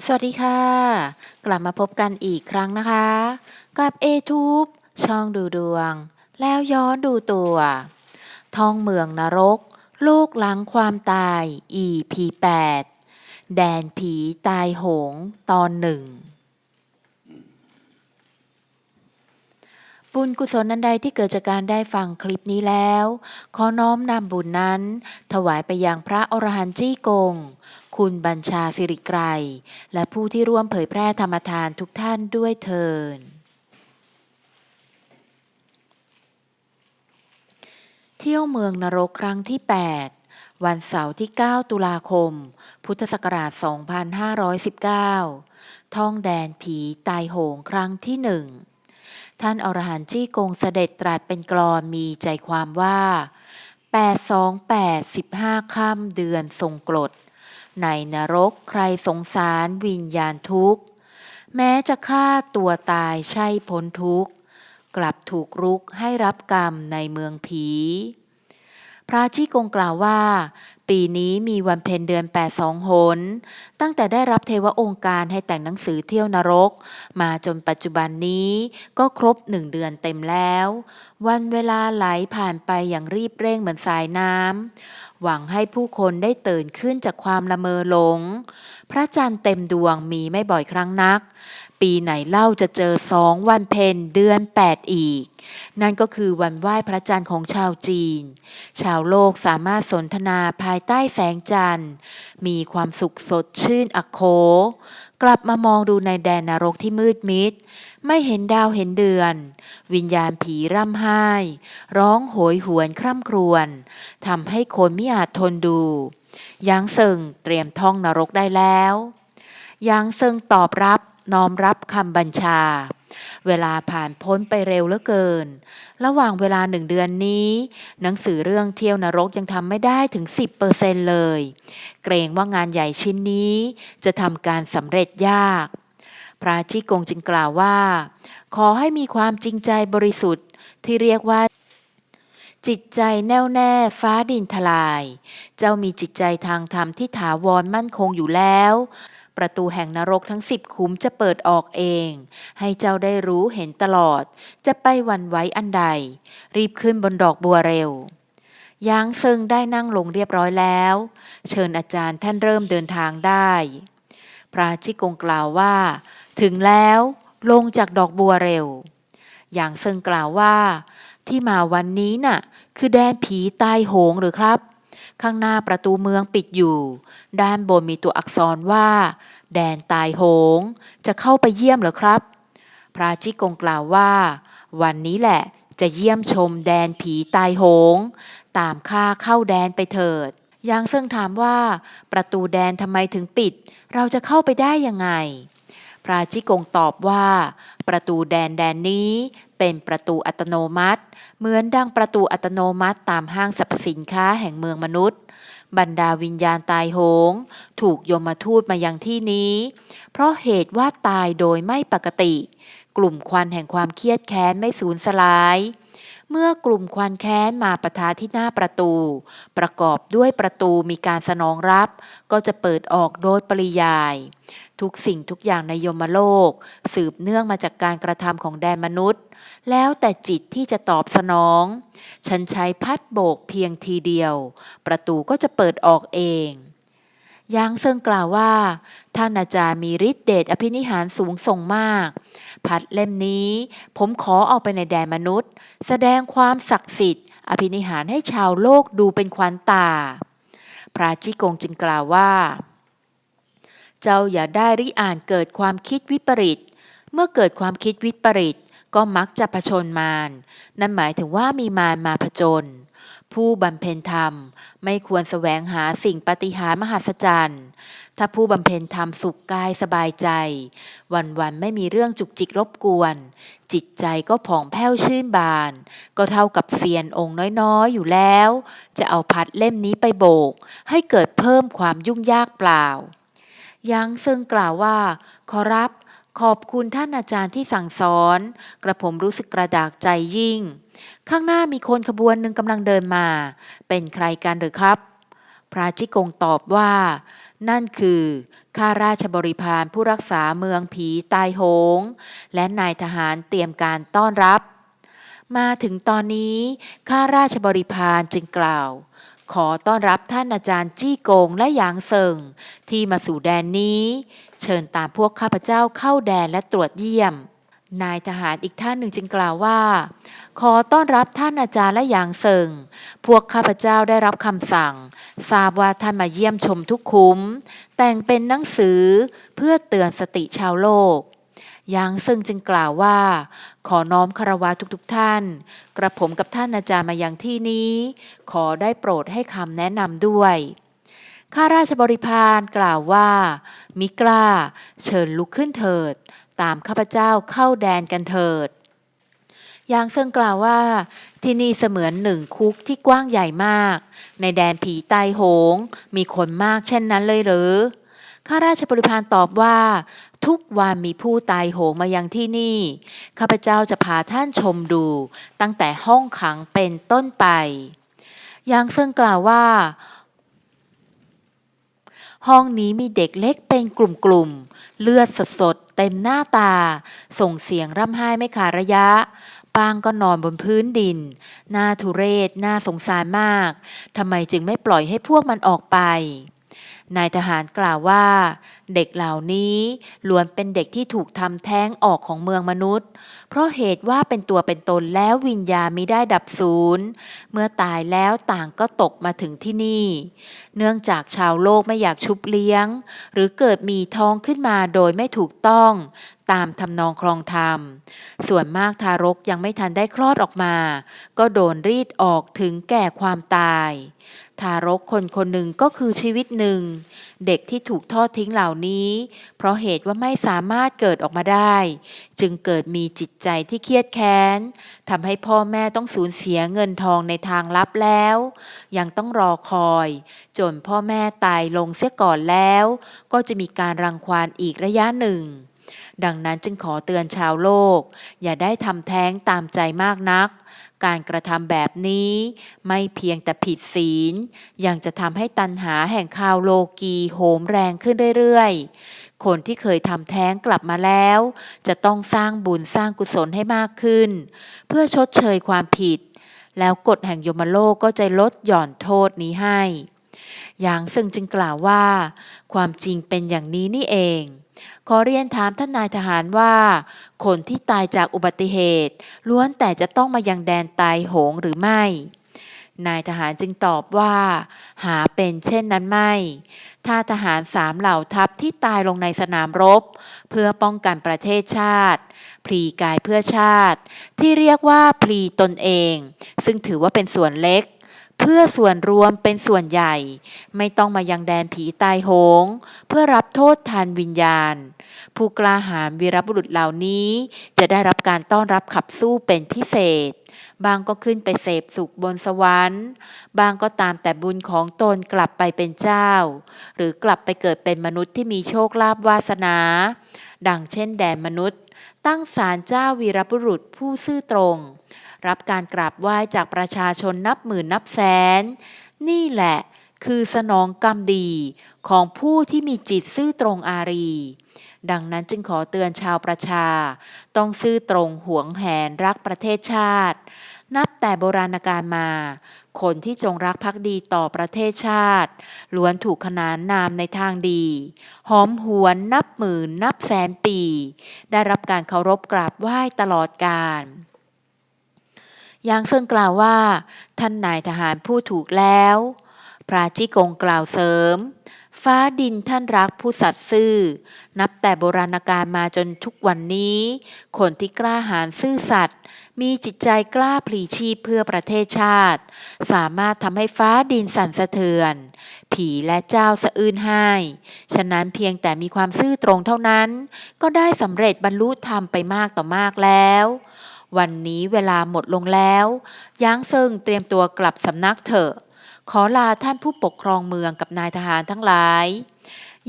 สวัสดีค่ะ กลับมาพบกันอีกครั้งนะคะ กับ a t u b e ช่องดูดวง แล้วย้อนดูตัว ท่องเมืองนรก โลกหลังความตาย EP 8แดนผีตายโหงตอนหนึ่ง บุญกุศลนันใดที่เกิดจากการได้ฟังคลิปนี้แล้ว ขอน้อมนำบุญนั้น ถวายไปยังพระอรหันต์จี้กง คุณบัญชาสิริไกร และผู้ที่ร่วมเผยแพร่ธรรมทานทุกท่านด้วยเทินเที่ยวเมืองนรกครั้งที่ 8 วันเสาร์ที่ 9 ตุลาคม พุทธศักราช 2519 ท่องแดนผีตายโหงครั้งที่หนึ่ง ท่านอรหันต์จี้กงเสด็จตรัสเป็นกลอนมีใจความว่า 828 15ค่ำเดือนทรงกรดในนรกใครสงสารวิญญาณทุกข์ แม้จะฆ่าตัวตายใช่พ้นทุกข์ กลับถูกรุกให้รับกรรมในเมืองผี พระชี้กงกล่าวว่า ปีนี้มีวันเพ็ญเดือนแปดสองหน ตั้งแต่ได้รับเทวองค์การให้แต่งหนังสือเที่ยวนรก มาจนปัจจุบันนี้ก็ครบหนึ่งเดือนเต็มแล้ว วันเวลาไหลผ่านไปอย่างรีบเร่งเหมือนสายน้ำหวังให้ผู้คนได้ตื่นขึ้นจากความละเมอหลง พระจันทร์เต็มดวงมีไม่บ่อยครั้งนัก ปีไหนเล่าจะเจอสองวันเพ็ญเดือน 8 อีก นั่นก็คือวันไหว้พระจันทร์ของชาวจีน ชาวโลกสามารถสนทนาภายใต้แสงจันทร์ มีความสุขสดชื่นอโค กลับมามองดูในแดนนรกที่มืดมิด ไม่เห็นดาวเห็นเดือน วิญญาณผีร่ำไห้ ร้องโหยหวนคร่ำครวญทำให้คนไม่อาจทนดูยางเซิงเตรียมท่องนรกได้แล้วยางเซิงตอบรับ น้อมรับคำบัญชา เวลาผ่านพ้นไปเร็วเหลือเกิน ระหว่างเวลาหนึ่งเดือนนี้ หนังสือเรื่องเที่ยวนรกยังทำไม่ได้ถึง 10%เลย เกรงว่างานใหญ่ชิ้นนี้จะทำการสำเร็จยาก พระชิกงจึงกล่าวว่า ขอให้มีความจริงใจบริสุทธิ์ที่เรียกว่าจิตใจแน่วแน่ฟ้าดินทลาย เจ้ามีจิตใจทางธรรมที่ถาวรมั่นคงอยู่แล้ว ประตูแห่งนรกทั้งสิบคุ้มจะเปิดออกเอง ให้เจ้าได้รู้เห็นตลอด จะไปวันไหวอันใด รีบขึ้นบนดอกบัวเร็วยางเซิงได้นั่งลงเรียบร้อยแล้ว เชิญอาจารย์ท่านเริ่มเดินทางได้ พระชิกงกล่าวว่า ถึงแล้วลงจากดอกบัวเร็ว อย่างเซิงกล่าวว่า ที่มาวันนี้น่ะ คือแดนผีตายโหงหรือครับ ข้างหน้าประตูเมืองปิดอยู่ ด้านบนมีตัวอักษรว่า แดนตายโหง จะเข้าไปเยี่ยมเหรอครับ พระจิกงกล่าวว่า วันนี้แหละจะเยี่ยมชมแดนผีตายโหง ตามข้าเข้าแดนไปเถิดยางเซิงถามว่า ประตูแดนทำไมถึงปิด เราจะเข้าไปได้ยังไง พระจิกงตอบว่า ประตูแดนแดนนี้ เป็นประตูอัตโนมัติ เหมือนดังประตูอัตโนมัติตามห้างสรรพสินค้าแห่งเมืองมนุษย์ บรรดาวิญญาณตายโหง ถูกยมทูตมายังที่นี้ เพราะเหตุว่าตายโดยไม่ปกติ กลุ่มควันแห่งความเครียดแค้นไม่สูญสลาย เมื่อกลุ่มควันแค้นมาประทาที่หน้าประตู ประกอบด้วยประตูมีการสนองรับ ก็จะเปิดออกโดยปริยายทุกสิ่งทุกอย่างในยมโลก สืบเนื่องมาจากการกระทำของแดนมนุษย์ แล้วแต่จิตที่จะตอบสนอง ฉันใช้พัดโบกเพียงทีเดียว ประตูก็จะเปิดออกเองยางเซิงกล่าวว่า ท่านอาจารย์มีฤทธิเดชอภินิหารสูงส่งมาก พัดเล่มนี้ ผมขอเอาไปในแดนมนุษย์ แสดงความศักดิ์สิทธิ์ อภินิหารให้ชาวโลกดูเป็นขวัญตา พระจิกงจึงกล่าวว่า เจ้าอย่าได้ริอ่านเกิดความคิดวิปริต เมื่อเกิดความคิดวิปริตก็มักจะผชนมาร นั่นหมายถึงว่ามีมารมาผจญผู้บำเพ็ญธรรมไม่ควรแสวงหาสิ่งปฏิหารมหัศจรรย์ ถ้าผู้บำเพ็ญธรรมสุขกายสบายใจ วันๆไม่มีเรื่องจุกจิกรบกวน จิตใจก็ผ่องแผ้วชื่นบาน ก็เท่ากับเซียนองค์น้อยๆอยู่แล้ว จะเอาพัดเล่มนี้ไปโบก ให้เกิดเพิ่มความยุ่งยากเปล่า ยังซึ่งกล่าวว่า ขอรับ ขอบคุณท่านอาจารย์ที่สั่งสอน กระผมรู้สึกกระดากใจยิ่ง ข้างหน้ามีคนขบวนหนึ่งกำลังเดินมา เป็นใครกันหรือครับ พระจิกงตอบว่า นั่นคือข้าราชบริพารผู้รักษาเมืองผีตายโหง และนายทหารเตรียมการต้อนรับ มาถึงตอนนี้ข้าราชบริพารจึงกล่าว ขอต้อนรับท่านอาจารย์จี้กงและหยางเซิงที่มาสู่แดนนี้ เชิญตามพวกข้าพเจ้าเข้าแดนและตรวจเยี่ยม นายทหารอีกท่านหนึ่งจึงกล่าวว่า ขอต้อนรับท่านอาจารย์และหยางเซิงพวกข้าพเจ้าได้รับคำสั่ง ทราบว่าท่านมาเยี่ยมชมทุกคุ้ม แต่งเป็นหนังสือเพื่อเตือนสติชาวโลก ยางซึ่งจึงกล่าวว่า ขอน้อมคารวะทุกๆทท่าน กระผมกับท่านอาจารย์มายังที่นี้ ขอได้โปรดให้คำแนะนำด้วยข้าราชบริพารกล่าวว่า มิกล้า เชิญลุกขึ้นเถิด ตามข้าพเจ้าเข้าแดนกันเถิด ยางเซิงกล่าวว่า ที่นี่เสมือนหนึ่งคุกที่กว้างใหญ่มาก ในแดนผีตายโหง มีคนมากเช่นนั้นเลยหรือข้าราชบริพารตอบว่า ทุกวันมีผู้ตายโหงมายังที่นี่ ข้าพเจ้าจะพาท่านชมดู ตั้งแต่ห้องขังเป็นต้นไป ยางเซิงกล่าวว่า ห้องนี้มีเด็กเล็กเป็นกลุ่มๆ เลือดสดๆ เต็มหน้าตา ส่งเสียงร่ำไห้ไม่ขาดระยะปางก็นอนบนพื้นดินหน้าทุเรศ น่าสงสารมาก ทำไมจึงไม่ปล่อยให้พวกมันออกไป นายทหารกล่าวว่า เด็กเหล่านี้ล้วนเป็นเด็กที่ถูกทำแท้งออกของเมืองมนุษย์ เพราะเหตุว่าเป็นตัวเป็นตนแล้ววิญญาณมิได้ดับศูนย์เมื่อตายแล้วต่างก็ตกมาถึงที่นี่ เนื่องจากชาวโลกไม่อยากชุบเลี้ยง หรือเกิดมีท้องขึ้นมาโดยไม่ถูกต้องตามทำนองคลองธรรม ส่วนมากทารกยังไม่ทันได้คลอดออกมา ก็โดนรีดออกถึงแก่ความตาย ทารกคนคนหนึ่งก็คือชีวิตหนึ่ง เด็กที่ถูกทอดทิ้งเหล่านี้ เพราะเหตุว่าไม่สามารถเกิดออกมาได้ จึงเกิดมีจิตใจที่เครียดแค้นทำให้พ่อแม่ต้องสูญเสียเงินทองในทางลับแล้ว ยังต้องรอคอย จนพ่อแม่ตายลงเสียก่อนแล้ว ก็จะมีการรังควานอีกระยะหนึ่งดังนั้นจึงขอเตือนชาวโลก อย่าได้ทำแท้งตามใจมากนัก การกระทำแบบนี้ ไม่เพียงแต่ผิดศีล ยังจะทำให้ตันหาแห่งข่าวโลกีโหมแรงขึ้นเรื่อยๆ คนที่เคยทำแท้งกลับมาแล้ว จะต้องสร้างบุญสร้างกุศลให้มากขึ้น เพื่อชดเชยความผิด แล้วกฎแห่งยมโลกก็จะลดหย่อนโทษนี้ให้ อย่างซึ่งจึงกล่าวว่า ความจริงเป็นอย่างนี้นี่เอง ขอเรียนถามท่านนายทหารว่า คนที่ตายจากอุบัติเหตุ ล้วนแต่จะต้องมายังแดนตายโหงหรือไม่ นายทหารจึงตอบว่า หาเป็นเช่นนั้นไม่ ถ้าทหารสามเหล่าทัพที่ตายลงในสนามรบ เพื่อป้องกันประเทศชาติ พลีกายเพื่อชาติ ที่เรียกว่าพลีตนเอง ซึ่งถือว่าเป็นส่วนเล็ก เพื่อส่วนรวมเป็นส่วนใหญ่ ไม่ต้องมายังแดนผีตายโหง เพื่อรับโทษทานวิญญาณ ผู้กล้าหาญวีรบุรุษเหล่านี้ จะได้รับการต้อนรับขับสู้เป็นพิเศษ บางก็ขึ้นไปเสพสุขบนสวรรค์ บางก็ตามแต่บุญของตนกลับไปเป็นเจ้า หรือกลับไปเกิดเป็นมนุษย์ที่มีโชคลาภวาสนา ดังเช่นแดนมนุษย์ ตั้งศาลเจ้าวีรบุรุษผู้ซื่อตรง รับการกราบไหว้จากประชาชนนับหมื่นนับแสน นี่แหละคือสนองกรรมดีของผู้ที่มีจิตซื่อตรงอารี ดังนั้นจึงขอเตือนชาวประชา ต้องซื่อตรงหวงแหนรักประเทศชาติ นับแต่โบราณกาลมา คนที่จงรักภักดีต่อประเทศชาติ ล้วนถูกขนานนามในทางดี หอมหวนนับหมื่นนับแสนปี ได้รับการเคารพกราบไหว้ตลอดกาล ยางเซิงกล่าวว่า ท่านนายทหารผู้ถูกแล้ว พระจิกงกล่าวเสริม ฟ้าดินท่านรักผู้สัตย์ซื่อ นับแต่โบราณกาลมาจนทุกวันนี้ คนที่กล้าหาญซื่อสัตย์มีจิตใจกล้าพลีชีพเพื่อประเทศชาติ สามารถทำให้ฟ้าดินสั่นสะเทือน ผีและเจ้าสะอื้นให้ ฉะนั้นเพียงแต่มีความซื่อตรงเท่านั้น ก็ได้สำเร็จบรรลุธรรมไปมากต่อมากแล้ว วันนี้เวลาหมดลงแล้วย้างเซิงเตรียมตัวกลับสำนักเถอะ ขอลาท่านผู้ปกครองเมืองกับนายทหารทั้งหลาย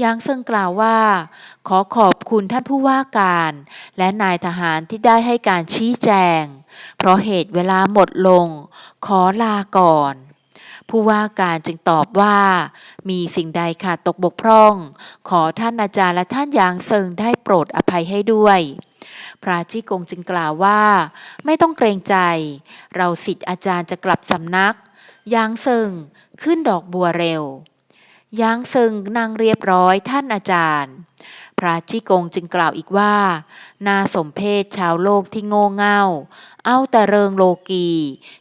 ยางเซิงกล่าวว่า ขอขอบคุณท่านผู้ว่าการ และนายทหารที่ได้ให้การชี้แจง เพราะเหตุเวลาหมดลง ขอลาก่อน ผู้ว่าการจึงตอบว่า มีสิ่งใดขาดตกบกพร่อง ขอท่านอาจารย์และท่านยางเซิงได้โปรดอภัยให้ด้วย พระจี้กงจึงกล่าวว่า ไม่ต้องเกรงใจ เราสิทธิ์อาจารย์จะกลับสำนักยางเซิงขึ้นดอกบัวเร็วยางเซิงนั่งเรียบร้อยท่านอาจารย์ พระจี้กงจึงกล่าวอีกว่าน่าสมเพชชาวโลกที่โง่เง่า เอาแต่เริงโลกี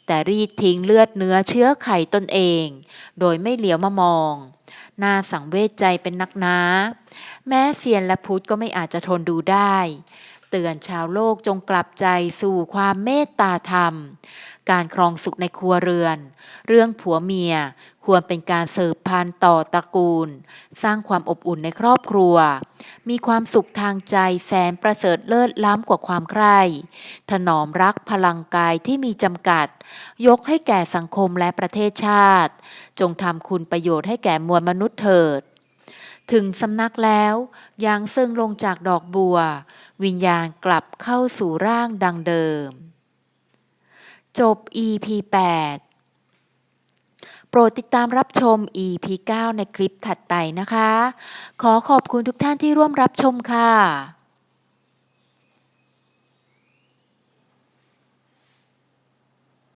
แต่รีดทิ้งเลือดเนื้อเชื้อไข่ตนเอง โดยไม่เหลียวมามองน่าสังเวชใจเป็นนักหนาแม้เซียนและพุทธก็ไม่อาจจะทนดูได้ เตือนชาวโลกจงกลับใจสู่ความเมตตาธรรม การครองสุขในครัวเรือน เรื่องผัวเมียควรเป็นการเสืบพันธุ์ต่อตระกูล สร้างความอบอุ่นในครอบครัว มีความสุขทางใจแสนประเสริฐเลิศล้ำกว่าความใคร่ถนอมรักพลังกายที่มีจำกัด ยกให้แก่สังคมและประเทศชาติ จงทำคุณประโยชน์ให้แก่มวลมนุษย์เถิด ถึงสำนักแล้วยางเซึ่งลงจากดอกบัว วิญญาณกลับเข้าสู่ร่างดังเดิม จบ EP 8 โปรดติดตามรับชม EP 9 ในคลิปถัดไปนะคะ ขอขอบคุณทุกท่านที่ร่วมรับชมค่ะ